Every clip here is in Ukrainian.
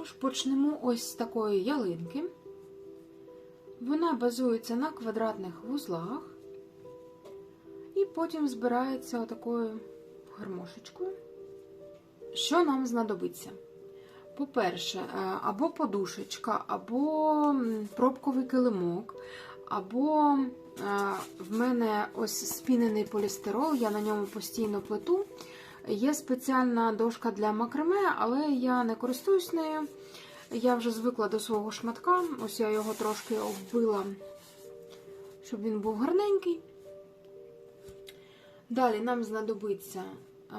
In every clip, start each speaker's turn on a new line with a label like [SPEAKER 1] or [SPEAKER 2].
[SPEAKER 1] Тож почнемо ось з такої ялинки. Вона базується на квадратних вузлах і потім збирається отакою гармошечкою. Що нам знадобиться? По-перше, е, або подушечка, або пробковий килимок, або е, в мене ось спінений полістирол, я на ньому постійно плету. Є спеціальна дошка для макраме, але я не користуюсь нею. Я вже звикла до свого шматка. Ось я його трошки оббила, щоб він був гарненький. Далі нам знадобиться е,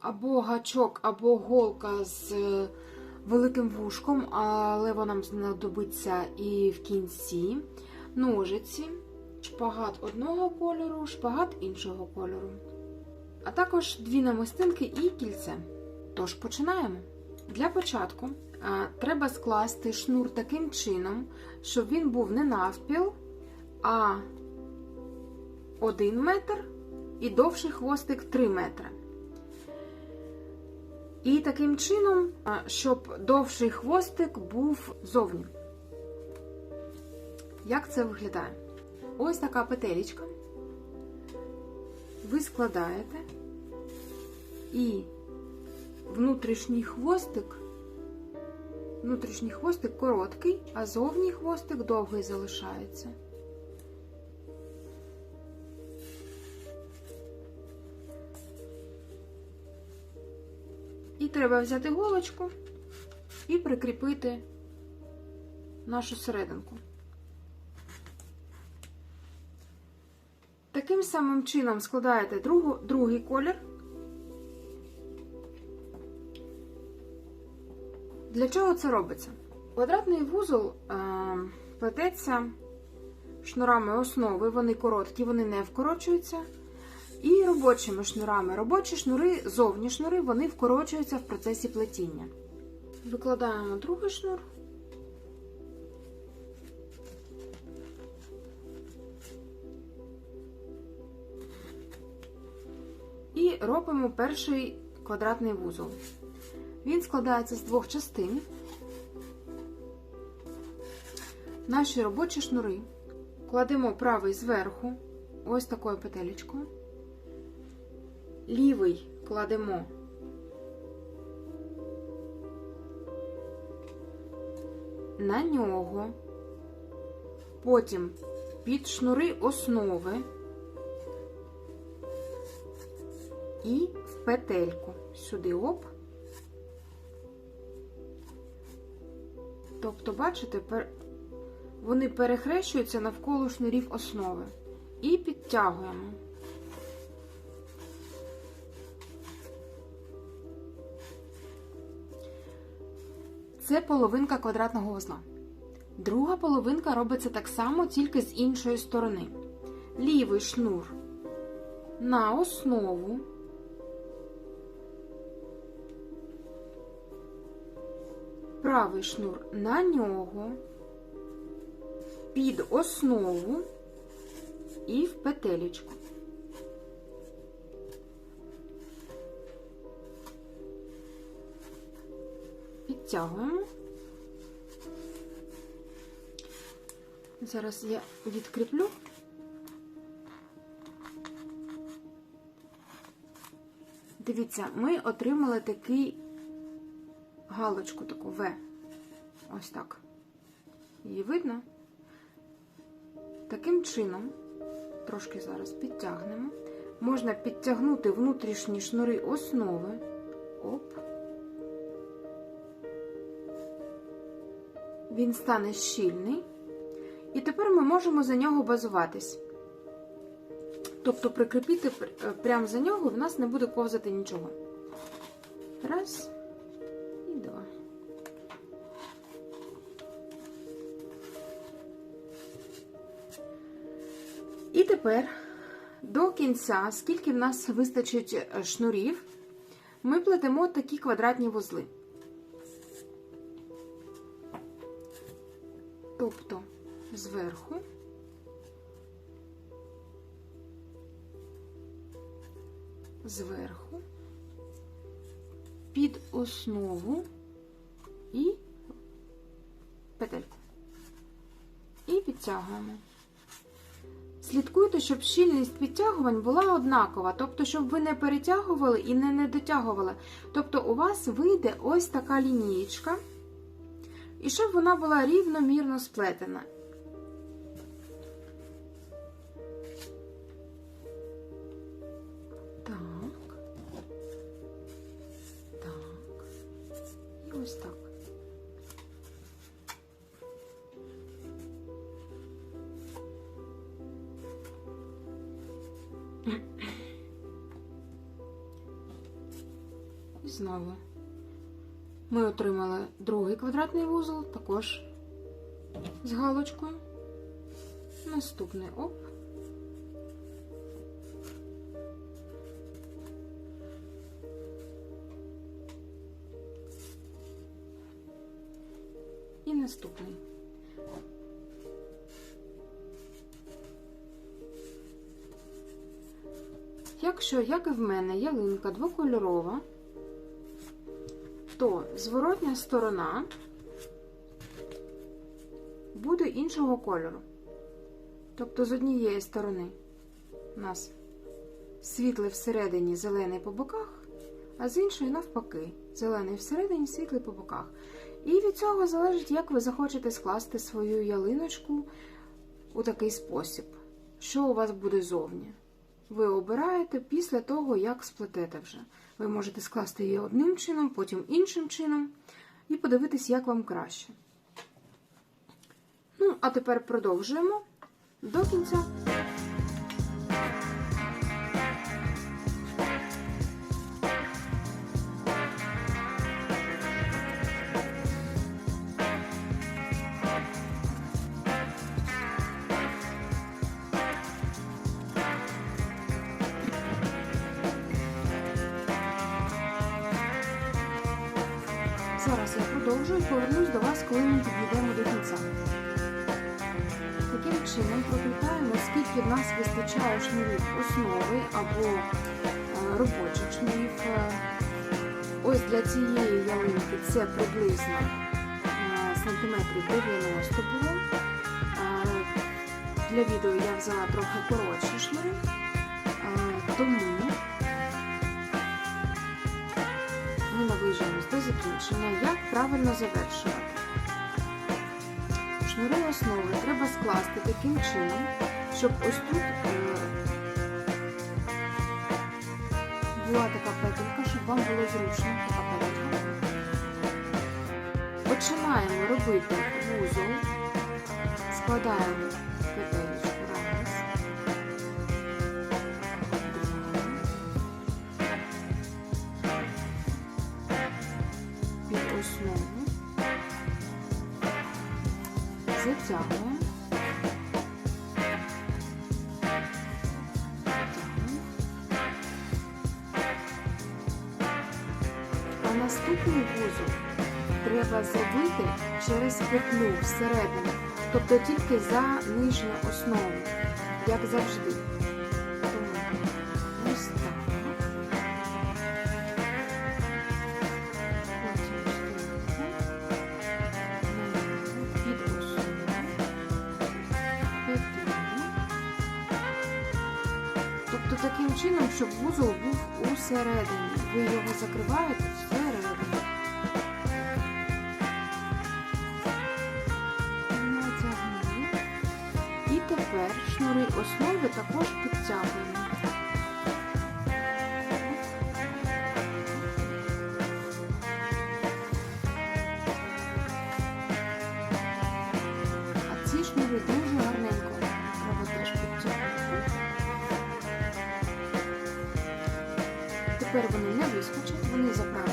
[SPEAKER 1] або гачок, або голка з е, великим вушком, але вона нам знадобиться і в кінці. Ножиці, шпагат одного кольору, шпагат іншого кольору. А також дві намистинки і кільце. Тож починаємо. Для початку треба скласти шнур таким чином, щоб він був не навпіл, а 1 метр і довший хвостик 3 метри. І таким чином, щоб довший хвостик був зовні. Як це виглядає? Ось така петелечка. Ви складаєте і внутрішній хвостик, внутрішній хвостик короткий, а зовній хвостик довгий залишається. І треба взяти голочку і прикріпити нашу серединку. Таким самим чином складаєте другу, другий колір. Для чого це робиться? Квадратний вузол е, плететься шнурами основи, вони короткі, вони не вкорочуються. І робочими шнурами. Робочі шнури, зовні шнури, вони вкорочуються в процесі плетіння. Викладаємо другий шнур. Робимо перший квадратний вузол. Він складається з двох частин. Наші робочі шнури кладемо правий зверху, ось такою петелечкою. Лівий кладемо на нього, потім під шнури основи і в петельку. Сюди оп. Тобто, бачите, вони перехрещуються навколо шнурів основи. І підтягуємо. Це половинка квадратного вузла. Друга половинка робиться так само, тільки з іншої сторони. Лівий шнур на основу. Правий шнур на нього, під основу і в петелечку. Підтягуємо. Зараз я відкріплю. Дивіться, ми отримали такий галочку, таку В. Ось так. Її видно? Таким чином, трошки зараз підтягнемо. Можна підтягнути внутрішні шнури основи. Оп. Він стане щільний. І тепер ми можемо за нього базуватись. Тобто прикріпити прямо за нього в нас не буде ковзати нічого. Раз тепер до кінця, скільки в нас вистачить шнурів, ми плетемо такі квадратні вузли. Тобто зверху зверху під основу і петельку. І підтягуємо. Слідкуйте, щоб щільність підтягувань була однакова, тобто, щоб ви не перетягували і не недотягували. Тобто, у вас вийде ось така лінієчка, і щоб вона була рівномірно сплетена. Так. Так. І ось так. І знову ми отримали другий квадратний вузол, також з галочкою. Наступний оп. І наступний. Якщо, як і в мене, ялинка двокольорова, то зворотня сторона буде іншого кольору. Тобто з однієї сторони у нас світлий всередині, зелений по боках, а з іншої навпаки, зелений всередині, світлий по боках. І від цього залежить, як ви захочете скласти свою ялиночку у такий спосіб, що у вас буде зовні. Ви обираєте після того, як сплетете вже. Ви можете скласти її одним чином, потім іншим чином, і подивитись, як вам краще. Ну, а тепер продовжуємо до кінця. Проплітаємо, скільки в нас вистачає шнурів основи або е, робочих шнурів. Е, Ось для цієї ялинки це приблизно е, сантиметрів 90 було. Для відео я взяла трохи коротші шнури, тому ми наближаємось до закінчення. Як правильно завершувати? Шнури основи треба скласти таким чином, щоб ось тут е, була така петелька, щоб вам було зручно. Така. Починаємо робити вузол, складаємо треба зробити через петлю всередину, тобто тільки за нижню основу, як завжди. Тому. Тобто таким чином, щоб вузол був усередині. Ви його закриваєте основи також підтягуємо. А ці шнури дуже гарненько треба теж підтягувати. Тепер вони не вискочать, вони заправлені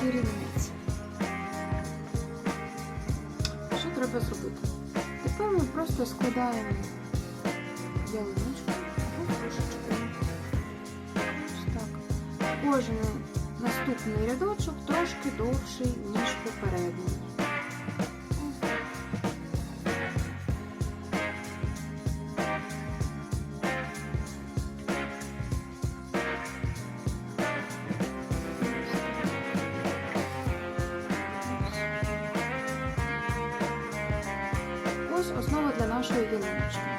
[SPEAKER 1] Такий рівнець. треба зробити? Тепер ми просто складаємо ялиночку або так. Кожен наступний рядочок трошки довший, ніж попередній. Нашої ялиночки.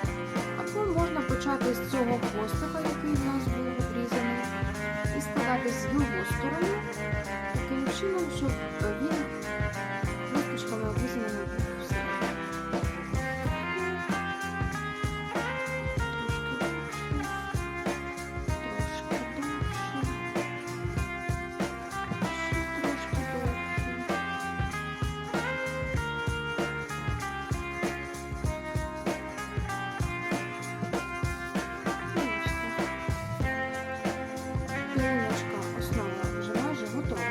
[SPEAKER 1] Або можна почати з цього хвостика, який в нас був обрізаний, і складати з його сторони таким чином, щоб е, він Ялиночка основа вже майже готова.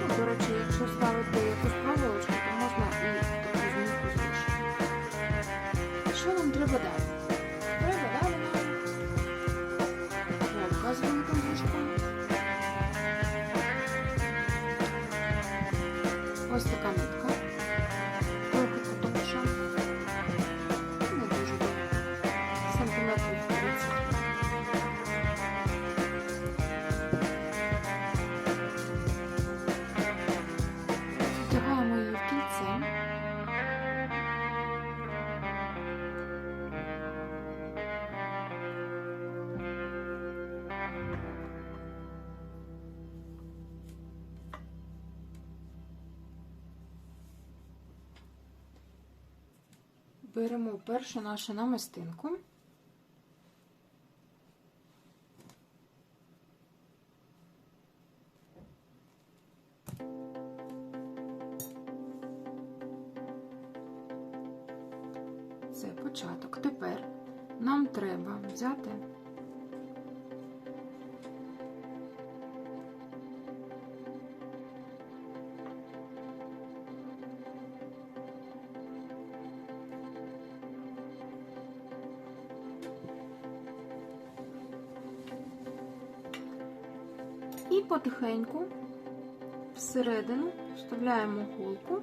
[SPEAKER 1] Ну, до речі, якщо ставити якусь проволочку, то можна і таку змінку збільшити. Що нам треба далі? Треба нам голка з. Ось така нитка. Беремо першу нашу намистинку. І потихеньку всередину вставляємо голку.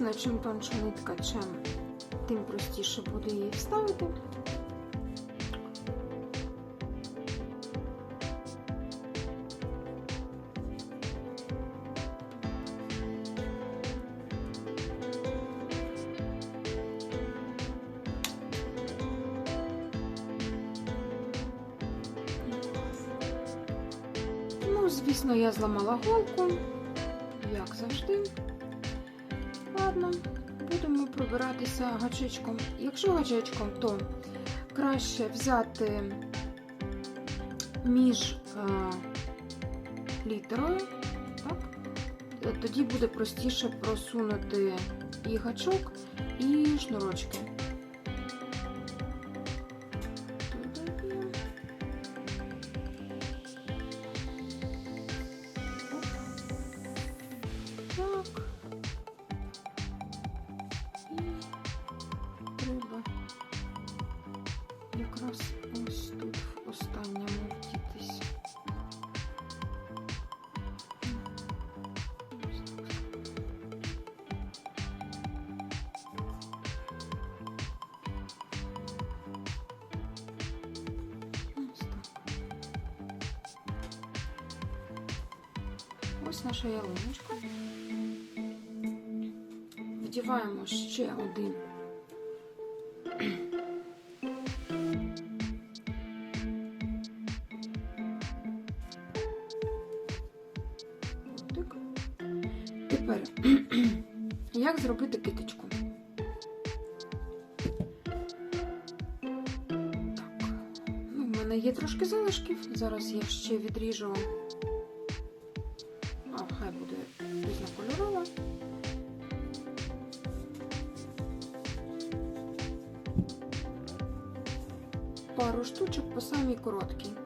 [SPEAKER 1] Звісно, чим тонша нитка, чим тим простіше буде її вставити. Ну, звісно, я зламала голку, як завжди. Ладно, гачечком. Якщо гачечком, то краще взяти між е, літерою, так? Тоді буде простіше просунути і гачок, і шнурочки. Ось наша ялиночка. Вдіваємо ще один. Тепер, як зробити киточку? Так, ну, в мене є трошки залишків. Зараз я ще відріжу. Різнокольорова. Пару штучок по самій короткій.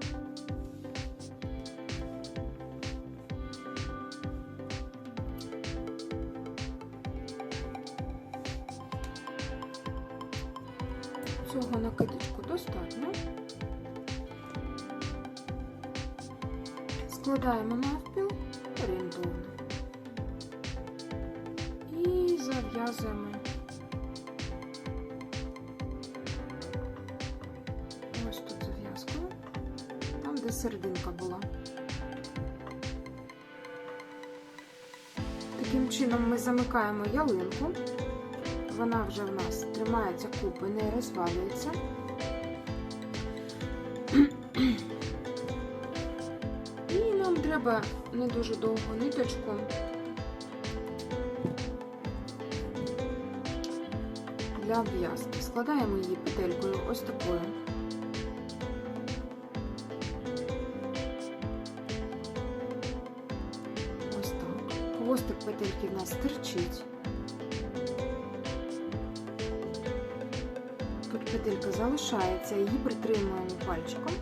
[SPEAKER 1] Де серединка була. Таким чином ми замикаємо ялинку. Вона вже в нас тримається купи, не розвалюється. І нам треба не дуже довгу ниточку. Для обв'язки. Складаємо її петелькою ось такою. Хвостик петельки в нас стирчить. Тут петелька залишається, її притримуємо пальчиком.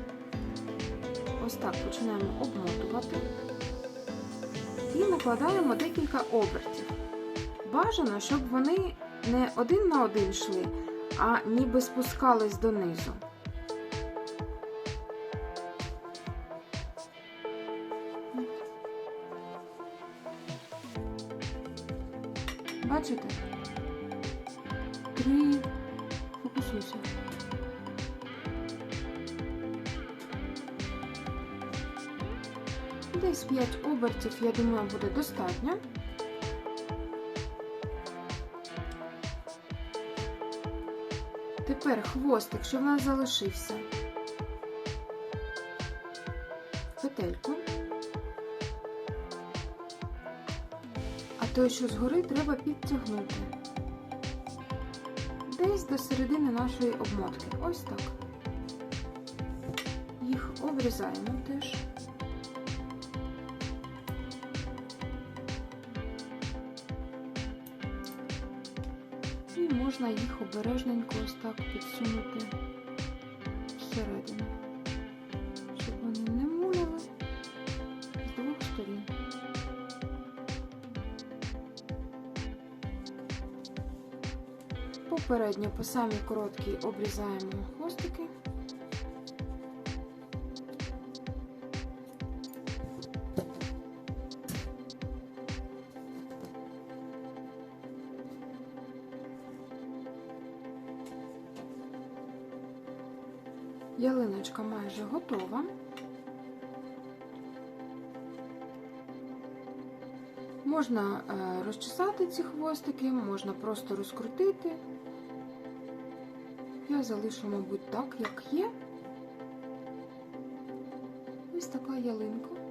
[SPEAKER 1] Ось так починаємо обмотувати і накладаємо декілька обертів. Бажано, щоб вони не один на один йшли, а ніби спускались донизу. Три фокусуйся. Десь 5 обертів, я думаю, буде достатньо. Тепер хвостик, що в нас залишився. Петельку. А той, що згори, треба підтягнути. До середини нашої обмотки. Ось так. Їх обрізаємо теж. І можна їх обережненько ось так підсунути всередину, Попередньо по самій короткій обрізаємо хвостики. Ялиночка майже готова. Можна е, розчесати ці хвостики, можна просто розкрутити. Я залишу, мабуть, так, як є. Ось така ялинка.